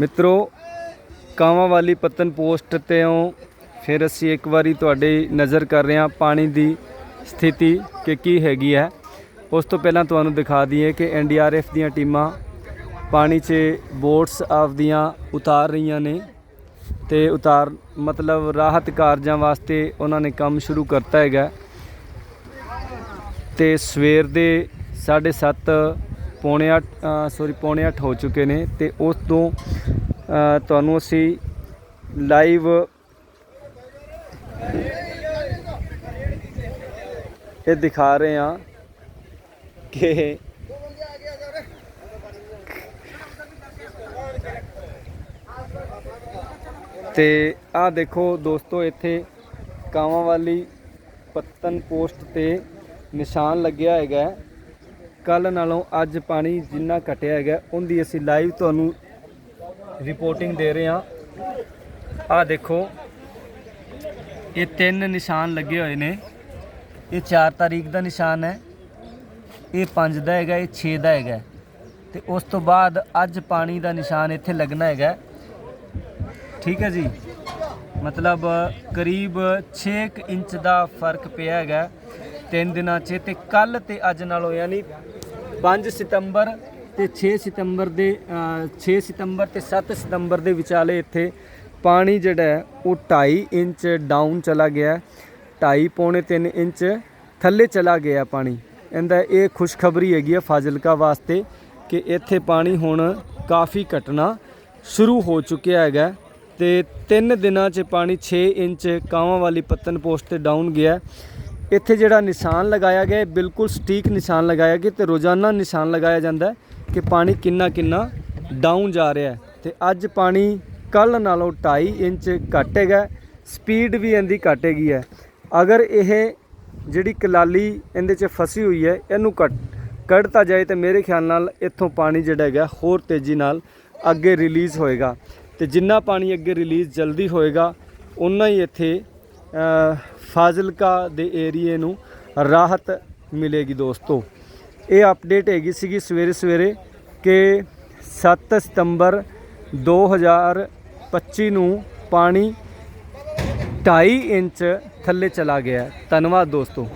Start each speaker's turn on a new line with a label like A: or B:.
A: ਮਿੱਤਰੋ, ਕਾਵਾਂ ਵਾਲੀ ਪਤਨ ਪੋਸਟ ਤੋਂ ਫਿਰ ਅਸੀਂ ਇੱਕ ਵਾਰੀ ਤੁਹਾਡੀ ਨਜ਼ਰ ਕਰ ਰਹੇ ਹਾਂ ਪਾਣੀ ਦੀ ਸਥਿਤੀ ਕਿ ਕੀ ਹੈਗੀ ਹੈ। ਉਸ ਤੋਂ ਪਹਿਲਾਂ ਤੁਹਾਨੂੰ ਦਿਖਾ ਦਈਏ ਕਿ ਐਨਡੀਆਰਐਫ ਦੀਆਂ ਟੀਮਾਂ ਪਾਣੀ 'ਚ ਬੋਟਸ ਆਪਦੀਆਂ ਉਤਾਰ ਰਹੀਆਂ ਨੇ ਤੇ ਉਤਾਰ, ਮਤਲਬ ਰਾਹਤ ਕਾਰਜਾਂ ਵਾਸਤੇ ਉਹਨਾਂ ਨੇ ਕੰਮ ਸ਼ੁਰੂ ਕਰਤਾ ਹੈਗਾ। ਤੇ ਸਵੇਰ ਦੇ 7:30 ਪੌਣੇ 8 ਸੌਰੀ ਪੌਣੇ 8 ਹੋ ਚੁੱਕੇ ਨੇ ਤੇ ਉਸ ਤੋਂ ਤੁਹਾਨੂੰ ਅਸੀਂ ਲਾਈਵ ਇਹ ਦਿਖਾ ਰਹੇ ਹਾਂ ਕਿ ਤੇ ਆਹ ਦੇਖੋ ਦੋਸਤੋ, ਇੱਥੇ ਕਾਵਾਂ ਵਾਲੀ ਪੱਤਨ ਪੋਸਟ ਤੇ ਨਿਸ਼ਾਨ ਲੱਗਿਆ ਹੈਗਾ ਕੱਲ ਨਾਲੋਂ ਅੱਜ ਪਾਣੀ ਜਿੰਨਾ ਘਟਿਆ ਹੈਗਾ, ਉਹਦੀ ਅਸੀਂ ਲਾਈਵ ਤੁਹਾਨੂੰ ਰਿਪੋਰਟਿੰਗ ਦੇ ਰਹੇ ਹਾਂ। ਆਹ ਦੇਖੋ, ਇਹ ਤਿੰਨ ਨਿਸ਼ਾਨ ਲੱਗੇ ਹੋਏ ਨੇ। ਇਹ 4 ਤਾਰੀਖ ਦਾ ਨਿਸ਼ਾਨ ਹੈ, ਇਹ 5 ਦਾ ਹੈਗਾ, ਇਹ 6 ਦਾ ਹੈਗਾ। ਤੇ ਉਸ ਤੋਂ ਬਾਅਦ ਅੱਜ ਪਾਣੀ ਦਾ ਨਿਸ਼ਾਨ ਇੱਥੇ ਲੱਗਣਾ ਹੈਗਾ। ਠੀਕ ਹੈ ਜੀ? ਮਤਲਬ ਕਰੀਬ 6 ਇੰਚ ਦਾ ਫ਼ਰਕ ਪਿਆ ਹੈਗਾ। ਤਿੰਨ ਦਿਨਾਂ 'ਚ ਤੇ ਕੱਲ ਤੇ ਅੱਜ ਨਾਲੋਂ ਯਾਨੀ 5 ਸਤੰਬਰ ਤੇ 6 ਸਤੰਬਰ ਦੇ ਅ, 6 ਸਤੰਬਰ ਤੇ 7 ਸਤੰਬਰ ਦੇ ਵਿਚਾਲੇ ਇੱਥੇ ਪਾਣੀ ਜਿਹੜਾ ਹੈ ਉਹ 2.5 ਇੰਚ ਡਾਊਨ ਚਲਾ ਗਿਆ ਹੈ। 2.5 ਪੌਣੇ 3 ਇੰਚ ਥੱਲੇ ਚਲਾ ਗਿਆ ਪਾਣੀ ਇਹਦਾ ਇਹ ਖੁਸ਼ਖਬਰੀ ਹੈਗੀ ਹੈ ਫਾਜ਼ਿਲਕਾ ਵਾਸਤੇ ਕਿ ਇੱਥੇ ਪਾਣੀ ਹੁਣ ਕਾਫੀ ਘਟਣਾ ਸ਼ੁਰੂ ਹੋ ਚੁੱਕਿਆ ਹੈਗਾ ਤੇ 3 ਦਿਨਾਂ 'ਚ ਪਾਣੀ 6 ਇੰਚ ਕਾਵਾਂ ਵਾਲੀ ਪੱਤਨ ਪੋਸਟ ਤੇ ਡਾਊਨ ਗਿਆ ਇੱਥੇ ਜਿਹੜਾ ਨਿਸ਼ਾਨ ਲਗਾਇਆ ਗਿਆ ਹੈ, ਬਿਲਕੁਲ ਸਟੀਕ ਨਿਸ਼ਾਨ ਲਗਾਇਆ ਗਿਆ ਤੇ ਰੋਜ਼ਾਨਾ ਨਿਸ਼ਾਨ ਲਗਾਇਆ ਜਾਂਦਾ ਕਿ ਪਾਣੀ ਕਿੰਨਾ ਕਿੰਨਾ ਡਾਊਨ ਜਾ ਰਿਹਾ ਹੈ। ਤੇ ਅੱਜ ਪਾਣੀ ਕੱਲ ਨਾਲੋਂ 2.5 ਇੰਚ ਘੱਟ ਹੈਗਾ ਸਪੀਡ ਵੀ ਇਹਦੀ ਘੱਟ ਹੈਗੀ ਹੈ। ਅਗਰ ਇਹ ਜਿਹੜੀ ਕਲਾਲੀ ਇਹਦੇ 'ਚ ਫਸੀ ਹੋਈ ਹੈ ਇਹਨੂੰ ਕੱਟ ਕੱਢਤਾ ਜਾਏ ਤੇ ਮੇਰੇ ਖਿਆਲ ਨਾਲ ਇੱਥੋਂ ਪਾਣੀ ਜਿਹੜਾ ਹੈਗਾ ਹੋਰ ਤੇਜ਼ੀ ਨਾਲ ਅੱਗੇ ਰਿਲੀਜ਼ ਹੋਏਗਾ। ਤੇ ਜਿੰਨਾ ਪਾਣੀ ਅੱਗੇ ਰਿਲੀਜ਼ ਜਲਦੀ ਹੋਏਗਾ ਉਨਾ ਹੀ ਇੱਥੇ ਫਾਜ਼ਿਲਕਾ ਦੇ ਏਰੀਏ ਨੂੰ ਰਾਹਤ ਮਿਲੇਗੀ ਦੋਸਤੋ। ਇਹ ਅਪਡੇਟ ਹੈਗੀ ਸੀਗੀ ਸਵੇਰੇ ਸਵੇਰੇ ਕਿ 7 ਸਤੰਬਰ 2025 ਨੂੰ ਪਾਣੀ 2.5 ਇੰਚ ਥੱਲੇ ਚਲਾ ਗਿਆ ਧੰਨਵਾਦ ਦੋਸਤੋ।